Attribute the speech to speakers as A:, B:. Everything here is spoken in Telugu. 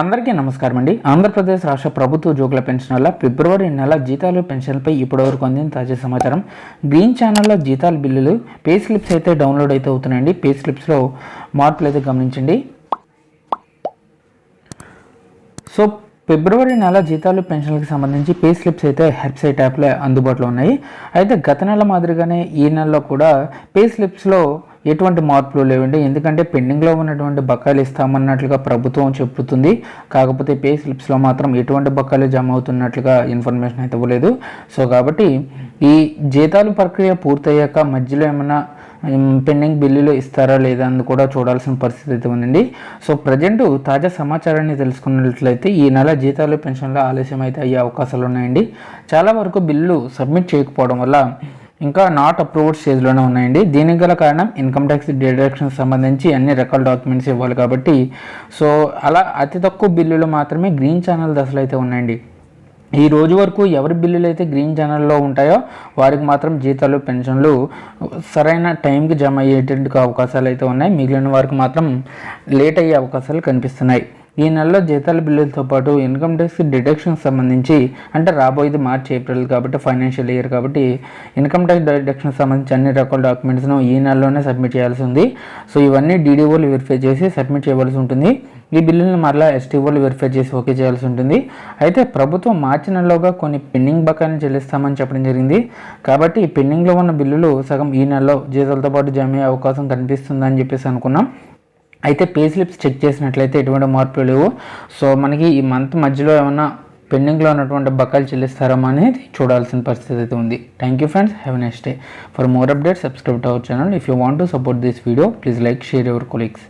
A: అందరికీ నమస్కారం అండి. ఆంధ్రప్రదేశ్ రాష్ట్ర ప్రభుత్వ ఉద్యోగుల పెన్షన్ వల్ల ఫిబ్రవరి నెల జీతాలు పెన్షన్లపై ఇప్పటివరకు అందిన తాజా సమాచారం. గ్రీన్ ఛానల్లో జీతాల బిల్లులు పే స్లిప్స్ అయితే డౌన్లోడ్ అయితే అవుతున్నాయండి. పే స్లిప్స్లో మార్పులు అయితే గమనించండి. సో ఫిబ్రవరి నెల జీతాలు పెన్షన్లకు సంబంధించి పే స్లిప్స్ అయితే వెబ్సైట్ యాప్లో అందుబాటులో ఉన్నాయి. అయితే గత నెల మాదిరిగానే ఈ నెలలో కూడా పే స్లిప్స్లో ఎటువంటి మార్పులు లేవండి. ఎందుకంటే పెండింగ్లో ఉన్నటువంటి బకాయిలు ఇస్తామన్నట్లుగా ప్రభుత్వం చెబుతుంది. కాకపోతే పే స్లిప్స్లో మాత్రం ఎటువంటి బకాయిలు జమ అవుతున్నట్లుగా ఇన్ఫర్మేషన్ అయితే ఇవ్వలేదు. సో కాబట్టి ఈ జీతాలు ప్రక్రియ పూర్తయ్యాక మధ్యలో ఏమైనా పెండింగ్ బిల్లులు ఇస్తారా లేదా అని కూడా చూడాల్సిన పరిస్థితి అయితే ఉందండి. సో ప్రజెంట్ తాజా సమాచారాన్ని తెలుసుకున్నట్లయితే ఈ నెల జీతాలు పెన్షన్లు ఆలస్యం అయితే అయ్యే అవకాశాలు ఉన్నాయండి. చాలా వరకు బిల్లు సబ్మిట్ చేయకపోవడం వల్ల ఇంకా నాట్ అప్రూవ్డ్ స్టేజ్లోనే ఉన్నాయండి. దీనికి గల కారణం ఇన్కమ్ ట్యాక్స్ డిడక్షన్ సంబంధించి అన్ని రకాల డాక్యుమెంట్స్ ఇవ్వాలి కాబట్టి సో అలా అతి తక్కువ బిల్లులు మాత్రమే గ్రీన్ ఛానల్ దశలు అయితే ఉన్నాయండి. ఈ రోజు వరకు ఎవరి బిల్లులు అయితే గ్రీన్ ఛానల్లో ఉంటాయో వారికి మాత్రం జీతాలు పెన్షన్లు సరైన టైంకి జమ అయ్యేటువంటి అవకాశాలు అయితే ఉన్నాయి. మిగిలిన వారికి మాత్రం లేట్ అయ్యే అవకాశాలు కనిపిస్తున్నాయి. ఈ నెలలో జీతాల బిల్లులతో పాటు ఇన్కమ్ ట్యాక్స్ డిడక్షన్ సంబంధించి అంటే రాబోయేది మార్చ్ ఏప్రిల్ కాబట్టి ఫైనాన్షియల్ ఇయర్ కాబట్టి ఇన్కమ్ ట్యాక్స్ డిడక్షన్ సంబంధించి అన్ని రకాల డాక్యుమెంట్స్ను ఈ నెలలోనే సబ్మిట్ చేయాల్సి ఉంది. సో ఇవన్నీ డీడీఓలు వెరిఫై చేసి సబ్మిట్ చేయవలసి ఉంటుంది. ఈ బిల్లులను మరలా ఎస్టీఓలు వెరిఫై చేసి ఓకే చేయాల్సి ఉంటుంది. అయితే ప్రభుత్వం మార్చి నెలలోగా కొన్ని పెండింగ్ బకాయిలను చెల్లిస్తామని చెప్పడం జరిగింది. కాబట్టి ఈ పెండింగ్లో ఉన్న బిల్లులు సగం ఈ నెలలో జీతాలతో పాటు జమ అయ్యే అవకాశం కనిపిస్తుందని చెప్పేసి అనుకున్నాం. అయితే పే స్లిప్స్ చెక్ చేసినట్లయితే ఎటువంటి మార్పులు లేవు. సో మనకి ఈ మంత్ మధ్యలో ఏమన్నా పెండింగ్లో ఉన్నటువంటి బకాయిలు చెల్లిస్తారమా అనేది చూడాల్సిన పరిస్థితి అయితే ఉంది. Thank you friends have next day for more update subscribe to our channel if you want to support this video please like share your colleagues